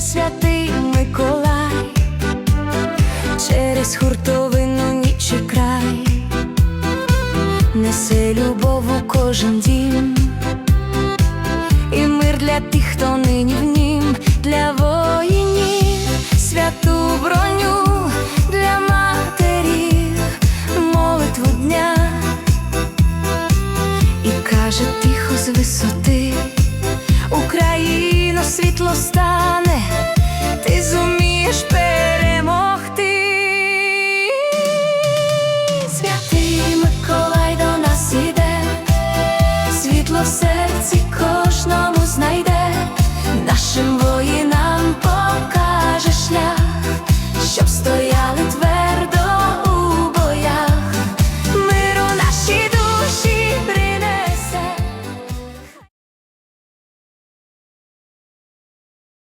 святий Миколай, через хуртовину ніч і край, несе любов у кожен дім, і мир для тих, хто нині в нім, для воїнів, святу броню для матерів, молитву дня. І каже тихо з висоти, Україно, світло стане, ти зумієш перемогти. Святий Миколай до нас іде, світло в серці кожному знайде,